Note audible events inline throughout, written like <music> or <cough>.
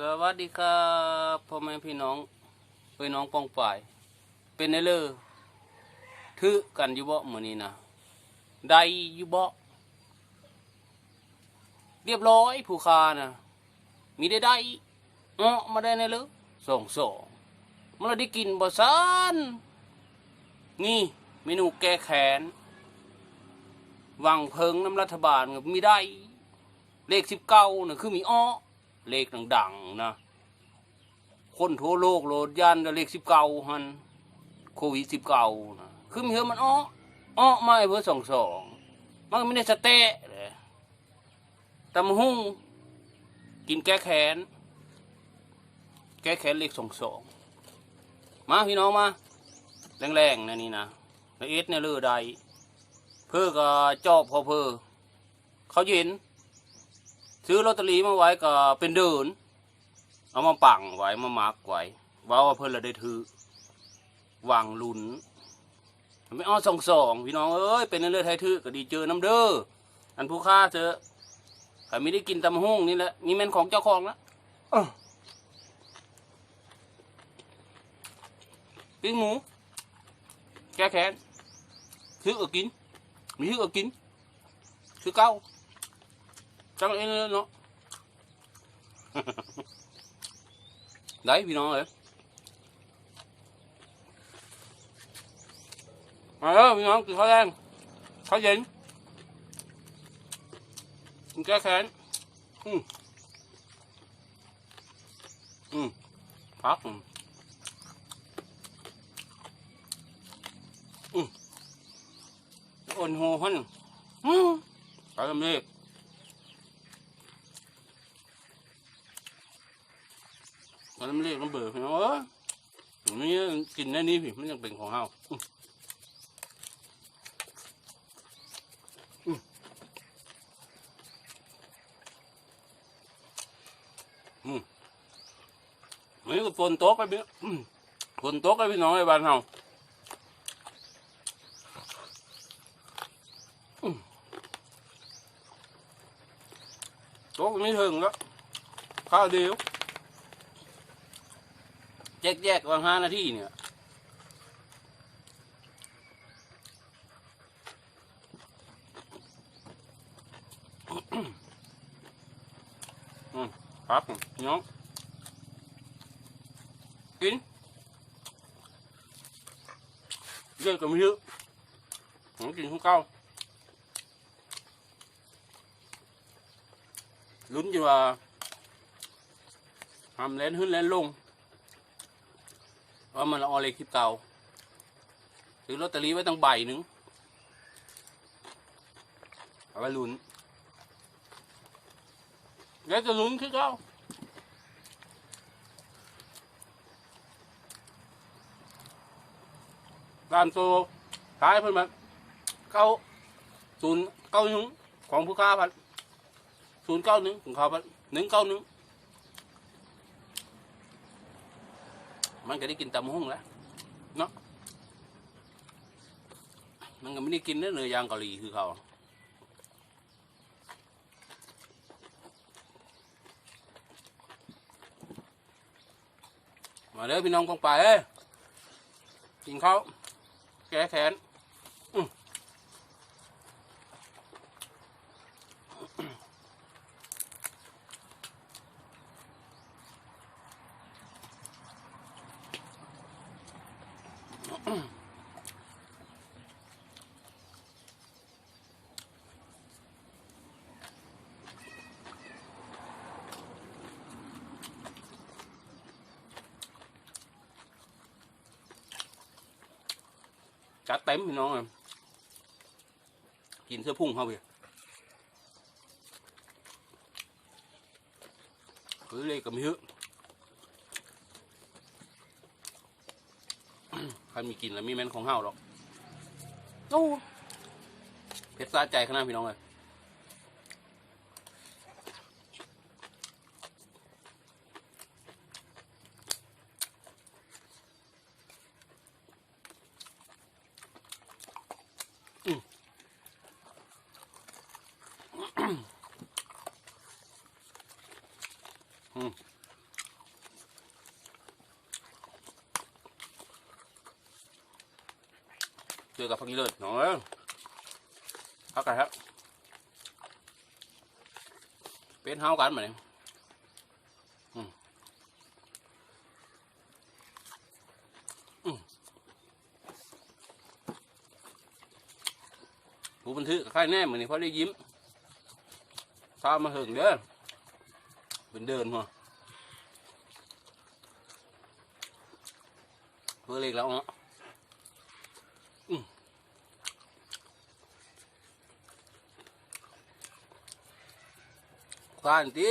สวัสดีครับพ่อแม่พี่น้องเอ้ยน้องปองป่าย เป็นไงเลยถือกันยู่บ่มื้อนี้นะได้ยู่บ่เรียบร้อยผู้คานะมีได้ได้เอ้อมาได้ในเลยสองสองมันเราได้กินบ่ซันนี่เมนูแก้แค้นวังเพิงน้ำรัฐบาลมีได้ เลขสิบเก้าน่ะคือมีอ้อ เลขดังๆนะคนทั่วโลกโหลดยันเลขสิบเก้าหันโควิดสิบเก้านะคือมีเฮอมันอ้ออ้อไมาให้เพื่อสองสองมันไม่ได้สเตะเลยตำหุ่งกินแก้แขน แก้แขนเลขสองสองมาพี่น้องมาแรงๆนะนี่นะแล้วเอสเนี่ยเลือใดเพื่อก็จอบพอเพื่อเขาเย็น ซื้อลอตเตอรี่มาไว้ก็เป็นเดิน เอามาปังไว้มามักไว้ว่าว่าเพิ่นละได้ถือวางลุนไม่อ้อสองสองพี่น้องเอ้ยเป็นเรื่องไทยถือก็ดีเจอน้ำเด้ออันผู้ค่าเจอใครไม่ได้กินตำหุ่งนี่แหละนี่แม่นของเจ้าของละเอ้อปิ้งหมู แก้แค้นถือเอากินมีถือเอากินคือเก้า chắc là lên nó <laughs> đấy, vì nó đấy. Mà đó vì nó từ thái lan thái dính. Cá khán ừ. Ừ. Phát. Ừ. Ừ. Ồn hồ hơn. Ừ. Phải làm gì? มันไม่เรียกน้ำเบื่อพี่น้องเออนี่กินได้นี้พี่มันยังเป็นของเฮาอื้ออื้ออืมนี่ก็ฝนตกไปพี่ฝนตกไปพี่น้องไอ้บ้านเฮาตกไม่ถึงแล้วข้าวเดียว แยกแยกๆวางห้านาทีเนี่ยอืมครับน้องกินเยอะก็ไม่เยอะน้องกินข้าวเก้าลุ้นอยู่ว่าทำเล่นขึ้นเล่นลง ว่ามันเอาเลขที่เก่าซื้อลอตเตอรี่ไว้ตั้งใบหนึ่งเอาไว้ลุ้นแล้วจะลุ้นคือเก่าการโตขายเพิ่นมาเก้าศูนย์เก้าหนึ่งของผู้ค้าพันศูนย์เก้าหนึ่งของเขาพันหนึ่งเก้าหนึ่ง มันก็ได้กินตำหุ่งแล้วเนาะมันก็ไม่ได้กินเนื้อเนื้อย่างเกาหลีคือเขามาเด้อพี่น้องกองไปเอ้ยกินข้าวแก้แขนอื้อ จัดเต็มพี่น้องเลยกินเสื้อพุ่งเข้าไปคือเลยกับมิฮึใครมีกินแล้วมีแม่นของเฮาหรอกโอ้เพชรตาใจขนาดพี่น้องเลย เจอกับพักนี้เลยหน่อยพักกันครับ เป็นเฮากันมาเนี่ยผู้บันทึกใครแน่เหมือนนี่พอได้ยิ้มตามมาหึงเด้อ เป็นเดินหัวเพื่อเล็กแล้วเนาะควานตี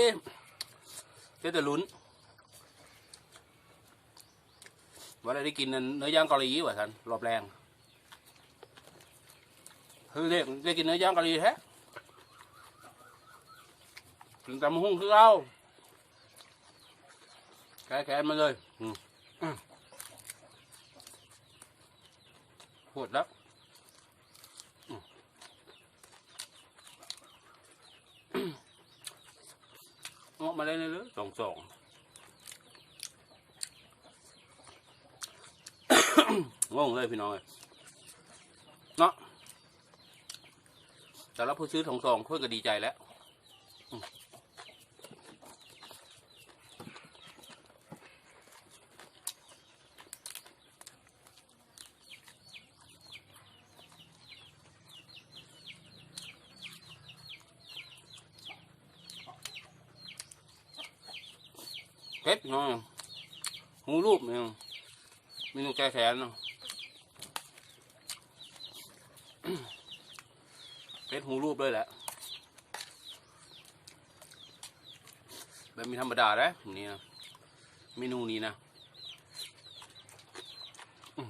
เจ๊แต่ลุ้นว่าได้กินเนื้อย่างเกาหลีว่ะท่านรอบแรงคือเด็กได้กินเนื้อย่างเกาหลีแท้กินตำหุ้งคือเรา แกแขนมาเลยปวดแล้วอืมอกมาได้เลยหรือสองสองงงเลยพี่น้องเอ้ยเนาะแต่ละผู้ซื้อสองสองเพื่อนก็ดีใจแล้ว เพชรเนาะหูรูปเนี่ยมีนูแก้แขนเนาะเพชรหูรูปเลยแหละแบบมีธรรมดาได้นี่นะเมนูนี้นะอืม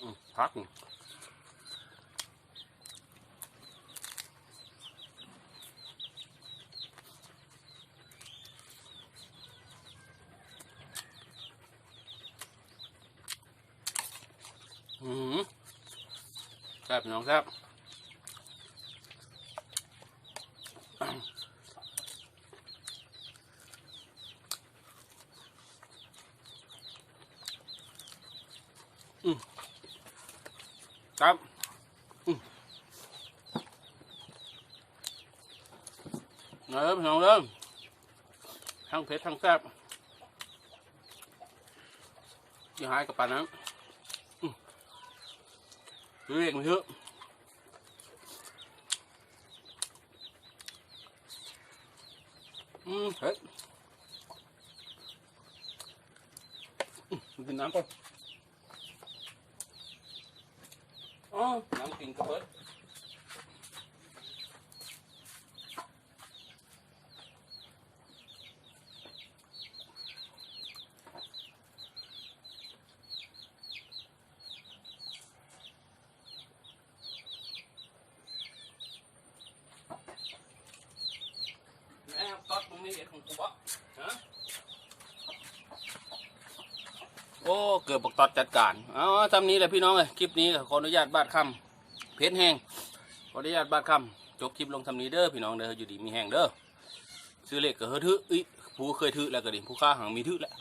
อืมพักอืมแซ่ บพี่น้องแซ่บครับเริ่มพี่น้องเริ่มทั้งเผ็ดทั้งแซ่บอย่าหายกับปานนั้น เรียกมันเถอะอืมเฮ้ยอืมกินน้ำก่อนอ๋อน้ำกินกระเบิดแม่ก๊อตมึงนี่เห็นของกูปะฮะ โอ้ เกิดปกตอดจัดการเอาทำนี้แหละพี่น้องเลยคลิปนี้ขออนุญาตบาดคำเพชรแห้งขออนุญาตบาดคำจบคลิปลงทำนี้เด้อพี่น้องเด้ออยู่ดีมีแห้งเด้อซื้อเหล็กก็เฮือทึอีผู้เคยทึแล้วก็ดิผู้ค้าหังมีทึแล้ว